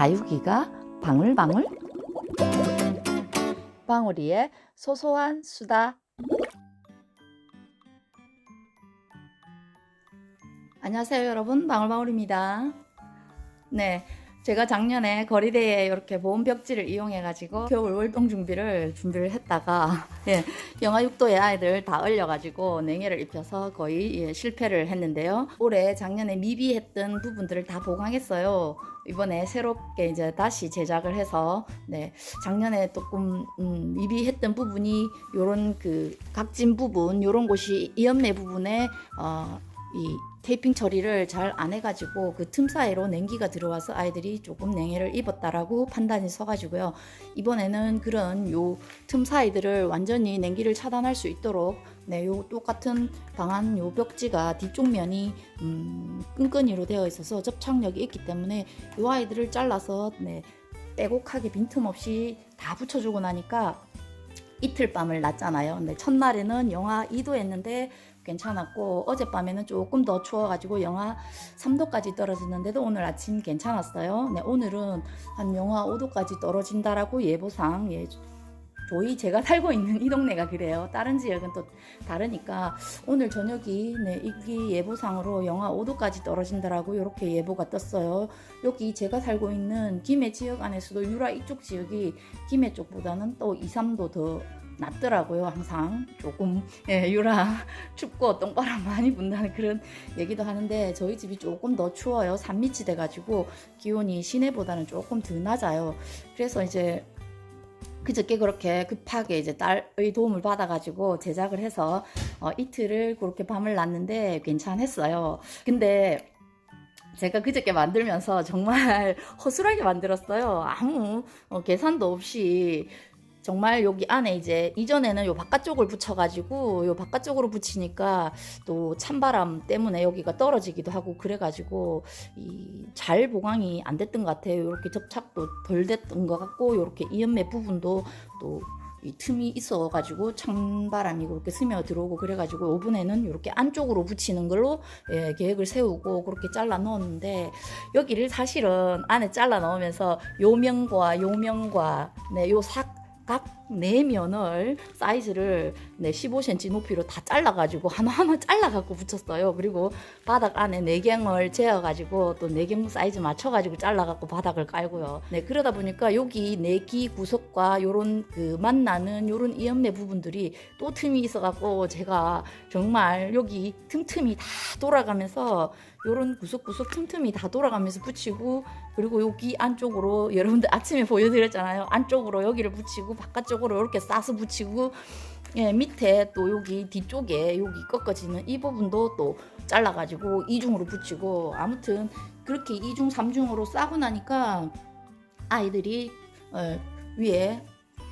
다육이가 방울방울? 방울이의 소소한 수다. 안녕하세요 여러분. 방울방울입니다. 네 제가 작년에 거리대에 이렇게 보온 벽지를 이용해 가지고 겨울 월동 준비를 준비를 했다가 예, 영하 6도에 아이들 다 얼려 가지고 냉해를 입혀서 거의 예, 실패를 했는데요. 올해 작년에 미비했던 부분들을 다 보강했어요 이번에 새롭게 이제 다시 제작을 해서 네 작년에 조금 음, 미비했던 부분이 요런 그 각진 부분 요런 곳이 이연매 부분에 어, 이 테이핑 처리를 잘 안 해가지고 그 틈 사이로 냉기가 들어와서 아이들이 조금 냉해를 입었다라고 판단이 서가지고요. 이번에는 그런 요 틈 사이들을 완전히 냉기를 차단할 수 있도록 네, 요 똑같은 방안 요 벽지가 뒤쪽 면이 음, 끈끈이로 되어 있어서 접착력이 있기 때문에 요 아이들을 잘라서 네, 빼곡하게 빈틈없이 다 붙여주고 나니까 이틀 밤을 놨잖아요. 근데 첫날에는 영하 2도였는데 괜찮았고 어젯밤에는 조금 더 추워가지고 영하 3도까지 떨어졌는데도 오늘 아침 괜찮았어요. 네, 오늘은 한 영하 5도까지 떨어진다라고 예보상 예, 저희 제가 살고 있는 이 동네가 그래요. 다른 지역은 또 다르니까 오늘 저녁이 네, 이 예보상으로 영하 5도까지 떨어진다라고 이렇게 예보가 떴어요. 여기 제가 살고 있는 김해 지역 안에서도 유라 이쪽 지역이 김해 쪽보다는 또 2, 3도 더 낮더라고요. 항상 조금 예, 유라 춥고 똥바람 많이 분다는 그런 얘기도 하는데 저희 집이 조금 더 추워요. 산밑이 돼가지고 기온이 시내보다는 조금 더 낮아요. 그래서 이제 그저께 그렇게 급하게 이제 딸의 도움을 받아가지고 제작을 해서 어, 이틀을 그렇게 밤을 놨는데 괜찮았어요. 근데 제가 그저께 만들면서 정말 허술하게 만들었어요. 아무 어, 계산도 없이 정말 여기 안에 이제 이전에는 요 바깥쪽을 붙여가지고 요 바깥쪽으로 붙이니까 또 찬바람 때문에 여기가 떨어지기도 하고 그래가지고 이 잘 보강이 안 됐던 것 같아요. 이렇게 접착도 덜 됐던 것 같고 이렇게 이연매 부분도 또 이 틈이 있어가지고 찬바람이 그렇게 스며 들어오고 그래가지고 이번에는 이렇게 안쪽으로 붙이는 걸로 예, 계획을 세우고 그렇게 잘라 넣었는데 여기를 사실은 안에 잘라 넣으면서 요면과 요면과 네, 요삭 각 네 면을 사이즈를 네 15cm 높이로 다 잘라가지고 하나하나 잘라갖고 붙였어요. 그리고 바닥 안에 내경을 재어가지고 또 내경 사이즈 맞춰가지고 잘라갖고 바닥을 깔고요. 네 그러다 보니까 여기 내기 구석과 요런 그 만나는 요런 이연매 부분들이 또 틈이 있어갖고 제가 정말 여기 틈틈이 다 돌아가면서 요런 구석구석 틈틈이 다 돌아가면서 붙이고 그리고 여기 안쪽으로 여러분들 아침에 보여드렸잖아요. 안쪽으로 여기를 붙이고 바깥쪽으로 이렇게 싸서 붙이고 예, 밑에 또 여기 뒤쪽에 여기 꺾어지는 이 부분도 또 잘라가지고 이중으로 붙이고 아무튼 그렇게 이중 삼중으로 싸고 나니까 아이들이 어, 위에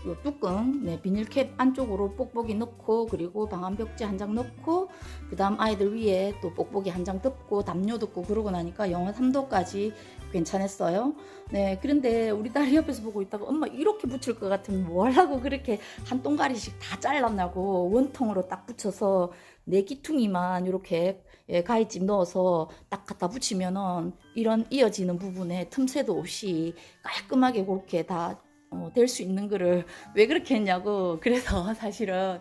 요 뚜껑 네, 비닐캡 안쪽으로 뽁뽁이 넣고 그리고 방한 벽지 한 장 넣고 그 다음 아이들 위에 또 뽁뽁이 한 장 덮고 담요 덮고 그러고 나니까 영하 3도까지 괜찮았어요. 네, 그런데 우리 딸이 옆에서 보고 있다가 엄마 이렇게 붙일 것 같으면 뭐 하려고 그렇게 한 동가리씩 다 잘랐냐고 원통으로 딱 붙여서 내 기퉁이만 이렇게 예, 가위집 넣어서 딱 갖다 붙이면은 이런 이어지는 부분에 틈새도 없이 깔끔하게 그렇게 다 어, 될 수 있는 거를 왜 그렇게 했냐고. 그래서 사실은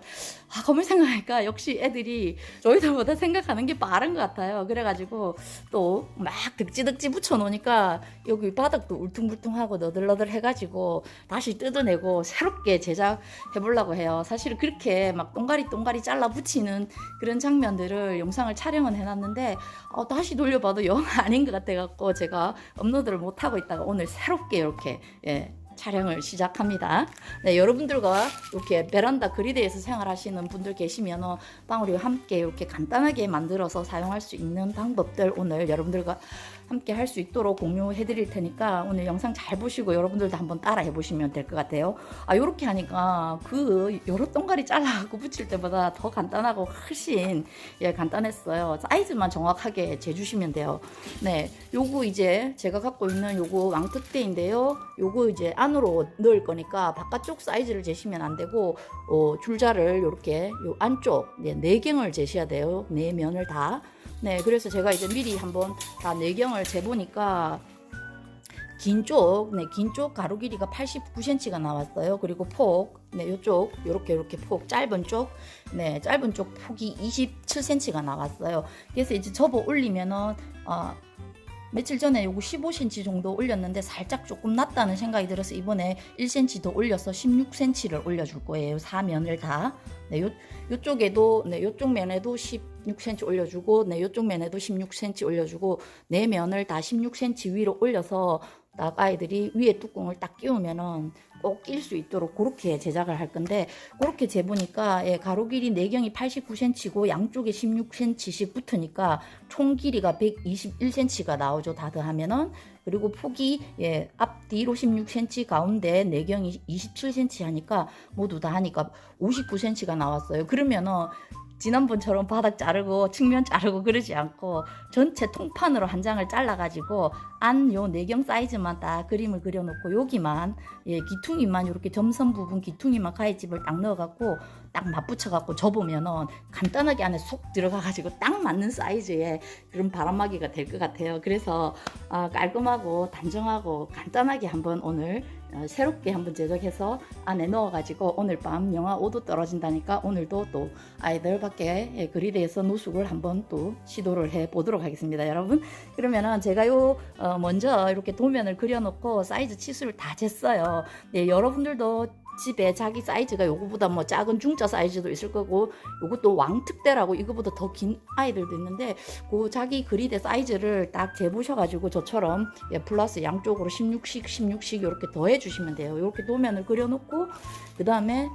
아 검을 생각하니까 역시 애들이 저희들보다 생각하는 게 빠른 것 같아요. 그래가지고 또 막 득지득지 붙여놓으니까 여기 바닥도 울퉁불퉁하고 너덜너덜 해가지고 다시 뜯어내고 새롭게 제작해 보려고 해요. 사실 그렇게 막 똥가리 똥가리 잘라 붙이는 그런 장면들을 영상을 촬영은 해놨는데 어, 다시 돌려봐도 영 아닌 것 같아갖고 제가 업로드를 못하고 있다가 오늘 새롭게 이렇게 예, 촬영을 시작합니다. 네, 여러분들과 이렇게 베란다 그리드에서 생활하시는 분들 계시면 어, 방울이와 함께 이렇게 간단하게 만들어서 사용할 수 있는 방법들 오늘 여러분들과 함께 할 수 있도록 공유해 드릴 테니까 오늘 영상 잘 보시고 여러분들도 한번 따라 해 보시면 될 것 같아요. 아, 요렇게 하니까 그 여러 동가리 잘라갖고 붙일 때보다 더 간단하고 훨씬 예, 간단했어요. 사이즈만 정확하게 재주시면 돼요. 네, 요거 이제 제가 갖고 있는 요거 왕특대인데요. 요거 이제 안으로 넣을 거니까 바깥쪽 사이즈를 재시면 안 되고 어, 줄자를 요렇게 요 안쪽 네, 내경을 재셔야 돼요. 네 면을 다. 네, 그래서 제가 이제 미리 한번 다 내경을 재보니까 긴 쪽, 네, 긴 쪽 가로 길이가 89cm가 나왔어요. 그리고 폭, 네, 요쪽, 요렇게, 요렇게 폭, 짧은 쪽, 네, 짧은 쪽 폭이 27cm가 나왔어요. 그래서 이제 접어 올리면은, 어, 며칠 전에 요거 15cm 정도 올렸는데 살짝 조금 낮다는 생각이 들어서 이번에 1cm 더 올려서 16cm를 올려줄 거예요. 사면을 다. 네, 요, 요쪽에도, 네, 요쪽 면에도 16cm 올려주고, 네, 요쪽 면에도 16cm 올려주고, 네 면을 다 16cm 위로 올려서 딱 아이들이 위에 뚜껑을 딱 끼우면은 꼭 낄 수 있도록 그렇게 제작을 할 건데 그렇게 재보니까 예, 가로 길이 내경이 89cm고 양쪽에 16cm씩 붙으니까 총 길이가 121cm가 나오죠 다 더하면은. 그리고 폭이 예, 앞뒤로 16cm 가운데 내경이 27cm 하니까 모두 다 하니까 59cm가 나왔어요. 그러면은 지난번처럼 바닥 자르고 측면 자르고 그러지 않고 전체 통판으로 한 장을 잘라가지고 안 요 내경 사이즈만 딱 그림을 그려놓고 여기만 예 기퉁이만 이렇게 점선 부분 기퉁이만 가위집을 딱 넣어갖고 딱 맞붙여갖고 접으면은 간단하게 안에 속 들어가가지고 딱 맞는 사이즈의 그런 바람막이가 될 것 같아요. 그래서 아, 깔끔하고 단정하고 간단하게 한번 오늘 어, 새롭게 한번 제작해서 안에 넣어가지고 오늘 밤 영하 5도 떨어진다니까 오늘도 또 아이들 밖에 예, 그리드에서 노숙을 한번 또 시도를 해 보도록 하겠습니다, 여러분. 그러면은 제가 요 어, 먼저 이렇게 도면을 그려놓고 사이즈 치수를 다 쟀어요. 네, 여러분들도 집에 자기 사이즈가 요거보다 뭐 작은 중자 사이즈도 있을 거고 요것도 왕특대라고 이거보다 더 긴 아이들도 있는데 그 자기 그리드 사이즈를 딱 재보셔가지고 저처럼 예, 플러스 양쪽으로 16씩 16씩 이렇게 더해 주시면 돼요. 이렇게 도면을 그려놓고 그 다음에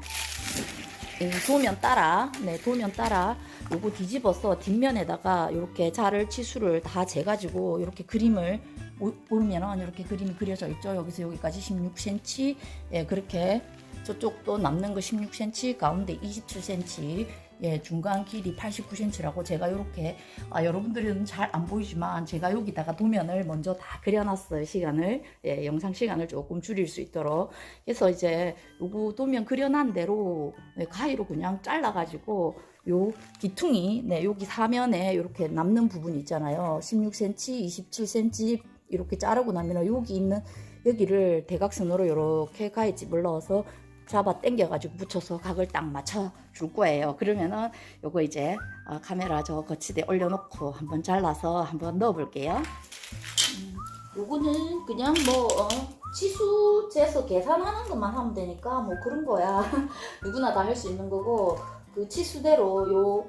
도면 따라 네 도면 따라 요거 뒤집어서 뒷면에다가 이렇게 자를 치수를 다 재가지고 이렇게 그림을 오- 보면은 이렇게 그림이 그려져 있죠. 여기서 여기까지 16cm 예 그렇게 저쪽도 남는 거 16cm 가운데 27cm 예 중간 길이 89cm라고 제가 이렇게 아 여러분들은 잘 안 보이지만 제가 여기다가 도면을 먼저 다 그려놨어요 시간을. 예 영상 시간을 조금 줄일 수 있도록. 그래서 이제 요거 도면 그려놓은 대로 네, 가위로 그냥 잘라가지고 요 기퉁이 네 여기 사면에 이렇게 남는 부분 있잖아요. 16cm 27cm 이렇게 자르고 나면 여기 있는 여기를 대각선으로 이렇게 가위집을 넣어서 잡아 당겨가지고 붙여서 각을 딱 맞춰 줄 거예요. 그러면은 요거 이제 어, 카메라 저 거치대 올려놓고 한번 잘라서 한번 넣어볼게요. 음, 요거는 그냥 뭐 어, 치수 재서 계산하는 것만 하면 되니까 뭐 그런 거야. 누구나 다 할 수 있는 거고 그 치수대로 요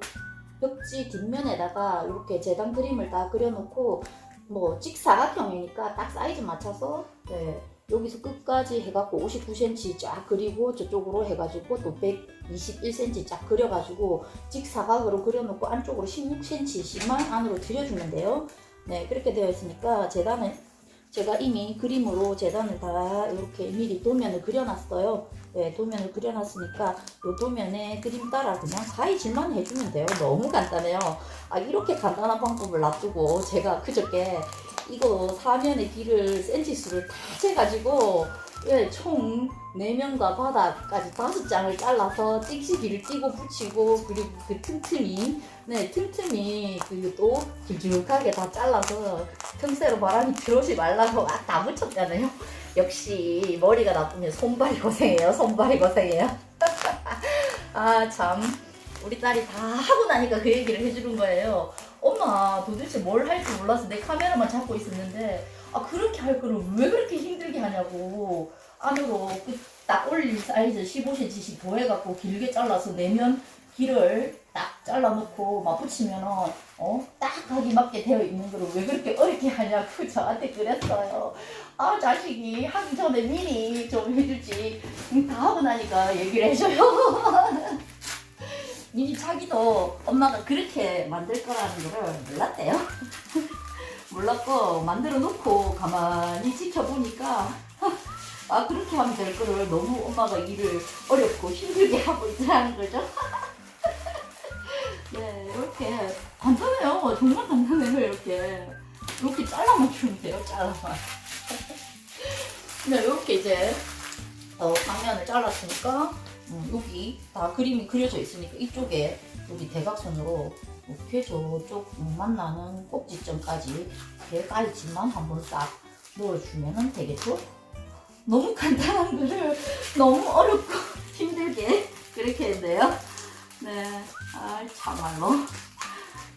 벽지 뒷면에다가 이렇게 재단 그림을 다 그려놓고 뭐 직사각형이니까 딱 사이즈 맞춰서 네, 여기서 끝까지 해갖고 59cm 쫙 그리고 저쪽으로 해가지고 또 121cm 쫙 그려가지고 직사각으로 그려놓고 안쪽으로 16cm씩만 안으로 들여주면 돼요. 네 그렇게 되어 있으니까 재단을 제가 이미 그림으로 재단을 다 이렇게 미리 도면을 그려놨어요. 네, 도면을 그려놨으니까 이 도면에 그림 따라 그냥 사이즈만 해주면 돼요. 너무 간단해요. 아 이렇게 간단한 방법을 놔두고 제가 그저께 이거 사면의 길을 센치수를 다 재가지고 예, 총 4면과 바닥까지 다섯 장을 잘라서 찍시기를 띄고 붙이고 그리고 그 틈틈이 네 틈틈이 그또 길쭉하게 다 잘라서 틈새로 바람이 들어오지 말라고 막 다 붙였잖아요. 역시 머리가 나쁘면 손발이 고생해요 손발이 고생해요. 아 참. 우리 딸이 다 하고 나니까 그 얘기를 해주는 거예요 엄마 도대체 뭘 할지 몰라서 내 카메라만 잡고 있었는데 아 그렇게 할 거를 왜 그렇게 힘들게 하냐고. 안으로 그딱 올릴 사이즈 15cm씩 더해갖고 길게 잘라서 내면 길을 딱 잘라놓고 맞붙이면은 어딱 하기 맞게 되어 있는 거를 왜 그렇게 어렵게 하냐고 저한테 그랬어요. 아 자식이 하기 전에 미리 좀 해주지. 음, 다 하고 나니까 얘기를 해줘요 미리 자기도 엄마가 그렇게 만들 거라는 거를 몰랐대요. 몰랐고 만들어 놓고 가만히 지켜보니까 아 그렇게 하면 될 거를 너무 엄마가 일을 어렵고 힘들게 하고 있다는 거죠. 네 이렇게 간단해요. 정말 간단해요 이렇게 이렇게 잘라만 주면 돼요. 잘라만. 네 이렇게 이제 어, 방면을 잘랐으니까 음, 여기 다 그림이 그려져 있으니까 이쪽에 여기 대각선으로 이렇게 저쪽 음, 만나는 꼭지점까지 깔지만 한번 싹 넣어주면 되겠죠? 너무 간단한 거를 너무 어렵고 힘들게 그렇게 했네요. 네, 아 참말로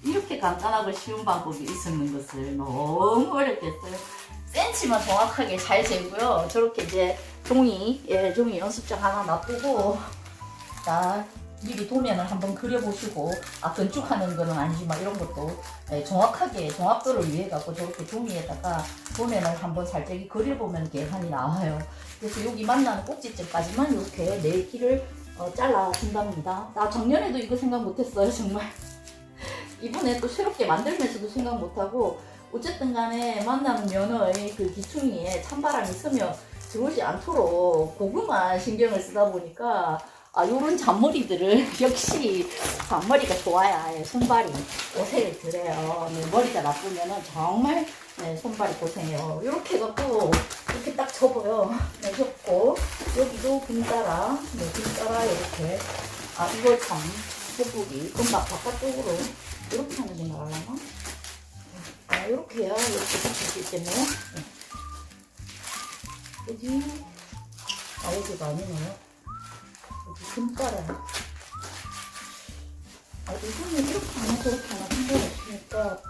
이렇게 간단하고 쉬운 방법이 있었는 것을 너무 어렵게 했어요. 센치만 정확하게 잘 재고요. 저렇게 이제 종이, 예, 종이 연습장 하나 놔두고 자 미리 도면을 한번 그려보시고 아 건축하는 거는 아니지만 이런 것도 예, 정확하게 정확도를 위해 갖고 저렇게 종이에다가 도면을 한번 살짝 그려보면 계산이 나와요. 그래서 여기 만나는 꼭지점까지만 이렇게 네 길을 어, 잘라 준답니다. 나 작년에도 이거 생각 못했어요 정말. 이번에 또 새롭게 만들면서도 생각 못하고 어쨌든 간에 만나는 면의 그 기퉁이에 찬바람이 스며 들어오지 않도록 고구마 신경을 쓰다 보니까 아 요런 잔머리들을 역시 잔머리가 좋아야 예, 손발이 고생을 들어요. 네, 머리가 나쁘면은 정말 네, 손발이 고생해요. 이렇게 해갖고 이렇게 딱 접어요. 네, 접고 여기도 빈따라, 네, 빈따라 이렇게 아 이거 참 돋보기 금방 바깥쪽으로 이렇게 하는 게 나을라나? 아 이렇게 해야 이렇게 있겠네요. 네. 여기 아 여기가 아니네요. 여기 금따라 아 이거는 이렇게 하나 저렇게 하나 상관없으니까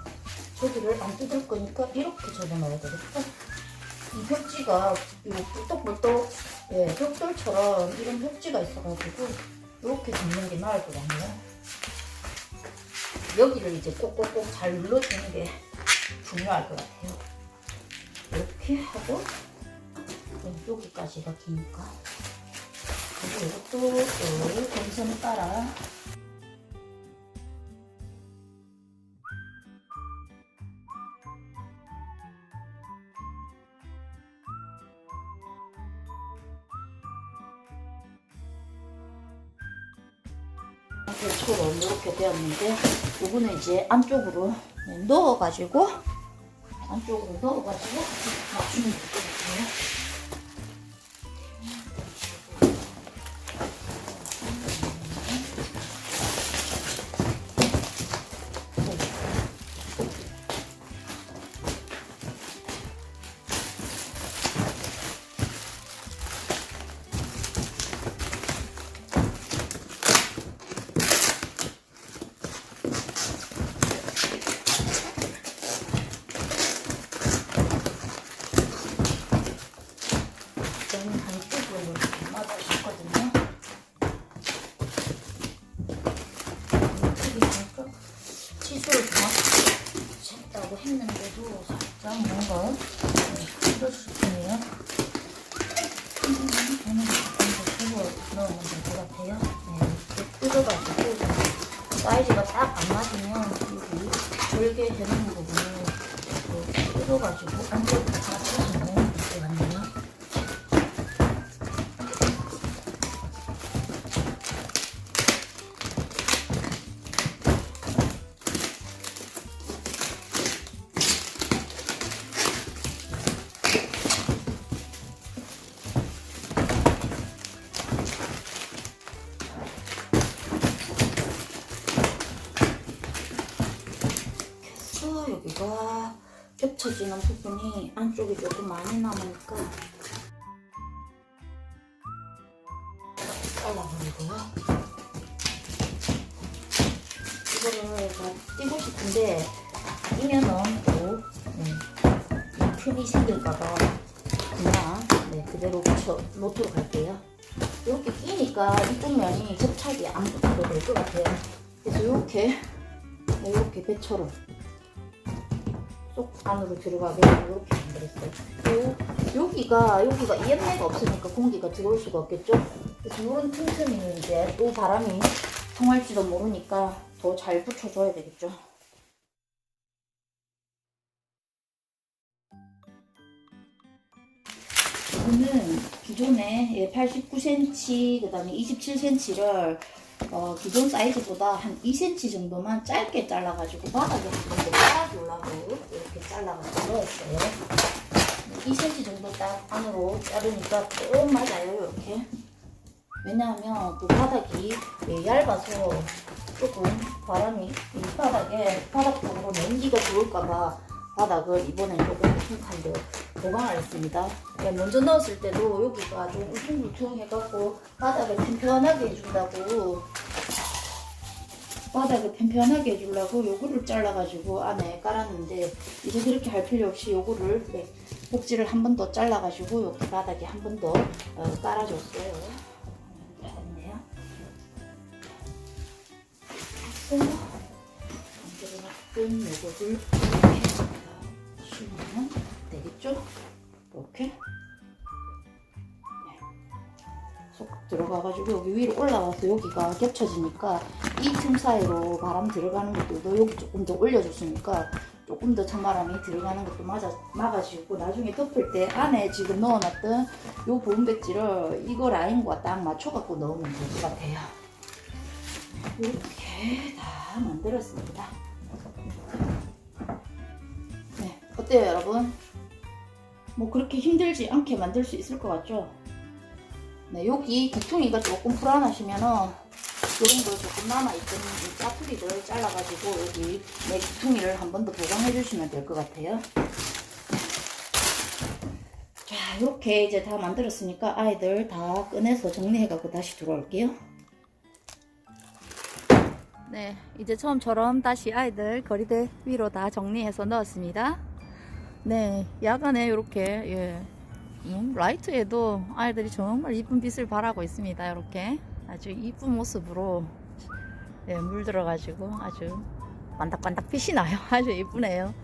저기를 안 뜯을 거니까 이렇게 접어놔야 되겠다. 이 벽지가 이거 뿔떡뿔떡 예, 벽돌처럼 이런 벽지가 있어가지고 이렇게 접는 게 나을 것 같네요. 여기를 이제 꼭꼭꼭 잘 눌러주는 게 중요할 것 같아요. 이렇게 하고 네, 여기까지가 기니까 그리고 이것도 또 동선 따라 처럼 이렇게 되었는데 요거는 이제 안쪽으로 네, 넣어가지고 안쪽으로 넣어가지고 되 뜯어가지고 사이즈가 딱 안 맞으면 여기 절개 되는 부분을 뜯어가지고 안쪽으로 조금 많이 남으니까 잘라버리고요. 이거를 다 띄고 싶은데 띄면은 또 네, 이 틈이 생길까봐 그냥 네, 그대로 붙여 놓도록 할게요. 이렇게 끼니까 이쪽 면이 접착이 안 붙어도 될 것 같아요. 그래서 이렇게 네, 이렇게 배처럼 쏙 안으로 들어가게 이렇게 만들었어요. 요, 여기가 여기가 이연매가 없으니까 공기가 들어올 수가 없겠죠. 그래서 이런 틈틈이는 이제 또 바람이 통할지도 모르니까 더 잘 붙여줘야 되겠죠. 이거는 기존에 89cm, 그 다음에 27cm를 어, 기존 사이즈보다 한 2cm 정도만 짧게 잘라가지고 바닥에 한번 더 깔아주려고 이렇게 잘라가지고 넣었어요. 2cm 정도 딱 안으로 자르니까 꼭 맞아요, 이렇게. 왜냐하면 그 바닥이 예, 얇아서 조금 바람이 이 바닥에 바닥 쪽으로 냉기가 들어올까봐 바닥을 이번엔 조금 푹한데 보강하겠습니다. 예, 먼저 넣었을 때도 여기가 좀 울퉁불퉁 해갖고 바닥을 편편하게 해준다고 바닥을 편편하게 해주려고 요거를 잘라가지고 안에 깔았는데 이제 그렇게 할 필요 없이 요거를 네, 복지를 한 번 더 잘라가지고 여기 바닥에 한 번더 어, 깔아줬어요. 잘했네요. 그래서 요거를 이렇게 씌우면 되겠죠? 이렇게 네. 쏙 들어가가지고 여기 위로 올라와서 여기가 겹쳐지니까 이 틈 사이로 바람 들어가는 것도 여기 조금 더 올려줬으니까 조금 더 찬바람이 들어가는 것도 맞아, 막아주고 나중에 덮을 때 안에 지금 넣어놨던 요 보온 배지를 이거 라인과 딱 맞춰갖고 넣으면 될 것 같아요. 이렇게 다 만들었습니다. 네, 어때요 여러분? 뭐 그렇게 힘들지 않게 만들 수 있을 것 같죠? 네, 여기 귀퉁이가 조금 불안하시면은 이런 거 조금 남아있던 이 짜투리를 잘라가지고 여기 내 귀퉁이를 한 번 더 보강해 주시면 될 것 같아요. 자, 이렇게 이제 다 만들었으니까 아이들 다 꺼내서 정리해갖고 다시 들어올게요. 네, 이제 처음처럼 다시 아이들 거리대 위로 다 정리해서 넣었습니다. 네, 야간에 이렇게 예, 음, 라이트에도 아이들이 정말 이쁜 빛을 발하고 있습니다. 이렇게 아주 이쁜 모습으로 예, 물들어 가지고 아주 반짝반짝 빛이 나요. 아주 이쁘네요.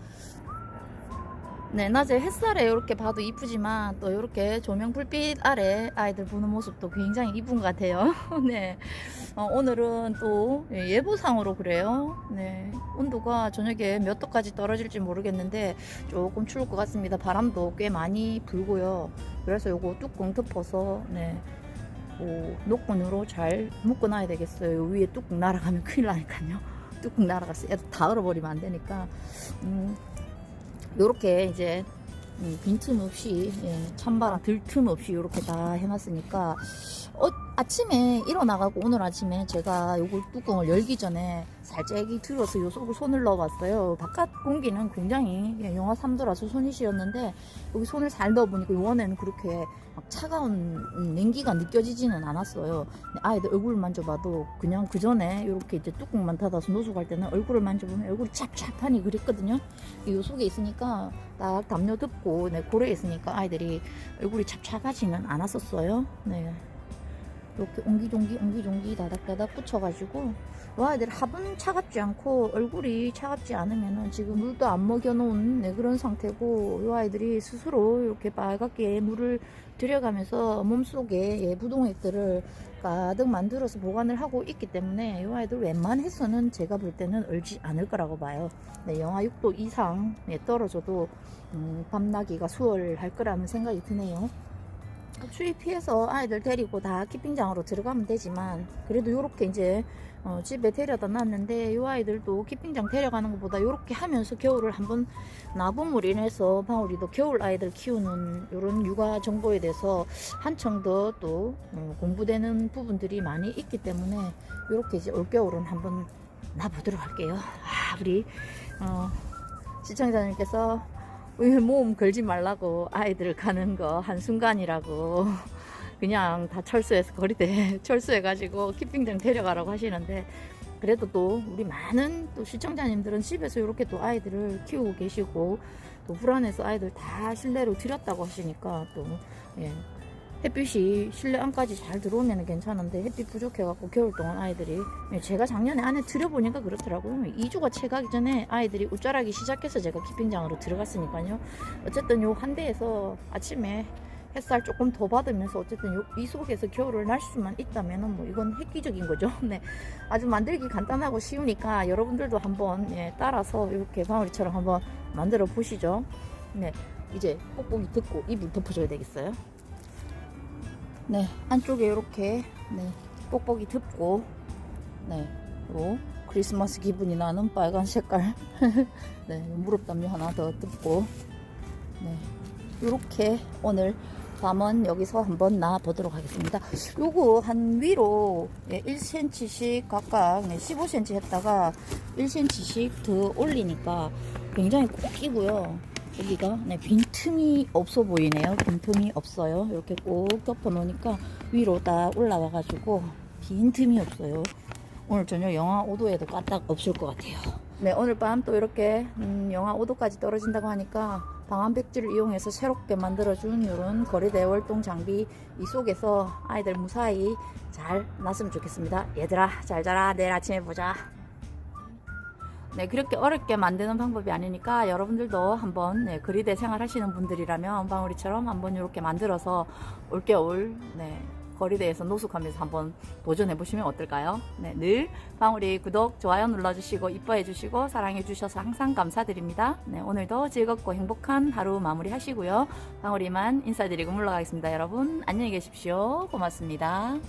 네, 낮에 햇살에 이렇게 봐도 이쁘지만 또 이렇게 조명 불빛 아래 아이들 보는 모습도 굉장히 이쁜 것 같아요. 네, 어, 오늘은 또 예, 예보상으로 그래요. 네, 온도가 저녁에 몇 도까지 떨어질지 모르겠는데 조금 추울 것 같습니다. 바람도 꽤 많이 불고요. 그래서 요거 뚜껑 덮어서 네, 오, 노끈으로 잘 묶어놔야 되겠어요. 요 위에 뚜껑 날아가면 큰일 나니까요. 뚜껑 날아가서 애들 다 얼어버리면 안 되니까. 음, 요렇게 이제 음, 빈틈 없이 예, 찬바람 들틈 없이 이렇게 다 해놨으니까 어, 아침에 일어나가고 오늘 아침에 제가 요걸 뚜껑을 열기 전에 살짝이 들어서 요 속을 손을 넣어봤어요. 바깥 공기는 굉장히 예, 영하 3도라서 손이 시렸는데 여기 손을 잘 넣어보니까 요원에는 그렇게 막 차가운 음, 냉기가 느껴지지는 않았어요. 아이들 얼굴 만져봐도 그냥 그 전에 이렇게 이제 뚜껑만 닫아서 노숙할 때는 얼굴을 만져보면 얼굴이 찹찹하니 그랬거든요. 요 속에 있으니까 딱 담요 덮고 네, 고래에 있으니까 아이들이 얼굴이 찹찹하지는 않았었어요. 네. 이렇게 옹기종기 옹기종기 다닥다닥 붙여가지고 와 애들 합은 차갑지 않고 얼굴이 차갑지 않으면은 지금 물도 안 먹여 놓은 네, 그런 상태고 이 아이들이 스스로 이렇게 빨갛게 물을 들여가면서 몸속에 예, 부동액들을 가득 만들어서 보관을 하고 있기 때문에 이 아이들 웬만해서는 제가 볼 때는 얼지 않을 거라고 봐요. 네, 영하 6도 이상 예, 떨어져도 음, 밤나기가 수월할 거라는 생각이 드네요. 추위 피해서 아이들 데리고 다 키핑장으로 들어가면 되지만 그래도 이렇게 이제 어, 집에 데려다 놨는데 이 아이들도 키핑장 데려가는 것보다 이렇게 하면서 겨울을 한번 나봄으로 인해서 방울이도 겨울 아이들 키우는 이런 육아 정보에 대해서 한층 더 또 공부되는 부분들이 많이 있기 때문에 이렇게 이제 올겨울은 한번 나보도록 할게요. 아, 우리 어, 시청자님께서 왜 모험 걸지 말라고 아이들 가는 거 한순간이라고 그냥 다 철수해서 거리대 철수해가지고 키핑장 데려가라고 하시는데 그래도 또 우리 많은 또 시청자님들은 집에서 이렇게 또 아이들을 키우고 계시고 또 불안해서 아이들 다 실내로 들였다고 하시니까 또 예. 햇빛이 실내 안까지 잘 들어오면 괜찮은데 햇빛 부족해갖고 겨울 동안 아이들이 예, 제가 작년에 안에 들여보니까 그렇더라고요 2주가 채 가기 전에 아이들이 웃자라기 시작해서 제가 키핑장으로 들어갔으니까요 어쨌든 요 한 대에서 아침에 햇살 조금 더 받으면서 어쨌든 요, 이 속에서 겨울을 날 수만 있다면은 뭐 이건 획기적인 거죠. 네. 아주 만들기 간단하고 쉬우니까 여러분들도 한번 예, 따라서 이렇게 방울이처럼 한번 만들어 보시죠. 네. 이제 뽁뽁이 듣고 이불 덮어줘야 되겠어요. 네. 안쪽에 이렇게 네. 뽁뽁이 덮고 네. 요 크리스마스 기분이 나는 빨간 색깔 네. 무릎 담요 하나 더 덮고 네. 이렇게 오늘 밤은 여기서 한번 놔 보도록 하겠습니다. 요거 한 위로 1cm씩 각각 15cm 했다가 1cm씩 더 올리니까 굉장히 꼭 끼고요. 여기가 네, 빈틈이 없어 보이네요. 빈틈이 없어요. 이렇게 꼭 덮어 놓으니까 위로 딱 올라와 가지고 빈틈이 없어요. 오늘 저녁 영하 5도에도 까딱 없을 것 같아요. 네, 오늘 밤 또 이렇게 음, 영하 5도까지 떨어진다고 하니까 방한백지를 이용해서 새롭게 만들어준 이런 거리대 월동 장비 이 속에서 아이들 무사히 잘 났으면 좋겠습니다. 얘들아 잘 자라 내일 아침에 보자. 네, 그렇게 어렵게 만드는 방법이 아니니까 여러분들도 한번 네, 거리대 생활하시는 분들이라면 방울이처럼 한번 이렇게 만들어서 올겨울 네, 거리대에서 노숙하면서 한번 도전해 보시면 어떨까요? 네, 늘 방울이 구독, 좋아요 눌러주시고 이뻐해 주시고 사랑해 주셔서 항상 감사드립니다. 네, 오늘도 즐겁고 행복한 하루 마무리 하시고요. 방울이만 인사드리고 물러가겠습니다. 여러분 안녕히 계십시오. 고맙습니다.